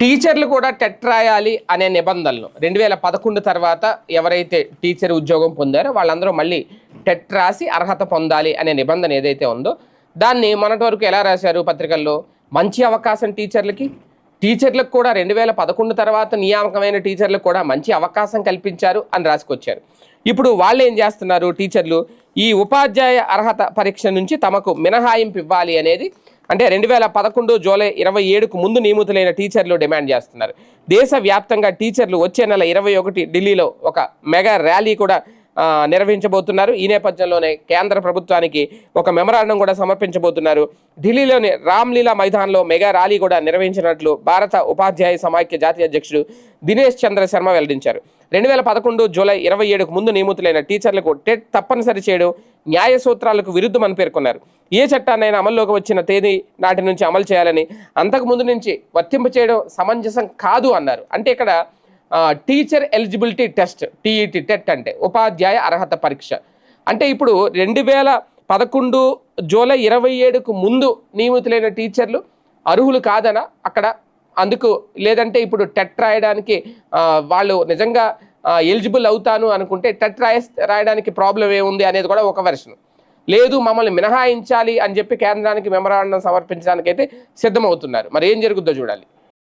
టీచర్లు కూడా టెట్ రాయాలి అనే నిబంధనలు. రెండు వేల పదకొండు తర్వాత ఎవరైతే టీచర్ ఉద్యోగం పొందారో వాళ్ళందరూ మళ్ళీ టెట్ రాసి అర్హత పొందాలి అనే నిబంధన ఏదైతే ఉందో దాన్ని మొన్నటి వరకు ఎలా రాశారు పత్రికల్లో? మంచి అవకాశం టీచర్లకి. టీచర్లకు కూడా రెండు వేల పదకొండు తర్వాత నియామకమైన టీచర్లకు కూడా మంచి అవకాశం కల్పించారు అని రాసుకొచ్చారు. ఇప్పుడు వాళ్ళు ఏం చేస్తున్నారు టీచర్లు? ఈ ఉపాధ్యాయ అర్హత పరీక్ష నుంచి తమకు మినహాయింపు ఇవ్వాలి అనేది అంటే రెండు వేల పదకొండు జూలై ఇరవై ఏడుకు ముందు నియమితులైన టీచర్లు డిమాండ్ చేస్తున్నారు. దేశవ్యాప్తంగా టీచర్లు వచ్చే నెల ఇరవై ఒకటి ఢిల్లీలో ఒక మెగా ర్యాలీ కూడా నిర్వహించబోతున్నారు. ఈ నేపథ్యంలోనే కేంద్ర ప్రభుత్వానికి ఒక మెమరాండం కూడా సమర్పించబోతున్నారు. ఢిల్లీలోని రామ్లీలా మైదాన్లో మెగా ర్యాలీ కూడా నిర్వహించినట్లు భారత ఉపాధ్యాయ సమాఖ్య జాతీయ అధ్యక్షుడు దినేష్ చంద్ర శర్మ వెల్లడించారు. రెండు వేల పదకొండు జూలై ఇరవై ఏడుకు ముందు నియమితులైన టీచర్లకు టెట్ తప్పనిసరి చేయడం న్యాయ సూత్రాలకు విరుద్ధమని పేర్కొన్నారు. ఏ చట్టాన్నైనా అమల్లోకి వచ్చిన తేదీ నాటి నుంచి అమలు చేయాలని అంతకు ముందు నుంచి వర్తింపు చేయడం సమంజసం కాదు అన్నారు. అంటే ఇక్కడ teacher eligibility test TET TET అంటే ఉపాధ్యాయ అర్హత పరీక్ష. అంటే ఇప్పుడు రెండు వేల పదకొండు జూలై ఇరవై ఏడుకు ముందు నియమితులైన టీచర్లు అర్హులు కాదనా? అక్కడ అందుకు లేదంటే ఇప్పుడు టెట్ రాయడానికి వాళ్ళు నిజంగా ఎలిజిబుల్ అవుతాను అనుకుంటే టెట్ రాయ రాయడానికి ప్రాబ్లం ఏముంది అనేది కూడా ఒక వెర్షన్ లేదు మమ్మల్ని మినహాయించాలి అని చెప్పి కేంద్రానికి మెమరాండం సమర్పించడానికి అయితే సిద్ధమవుతున్నారు. మరి ఏం జరుగుద్దో చూడాలి.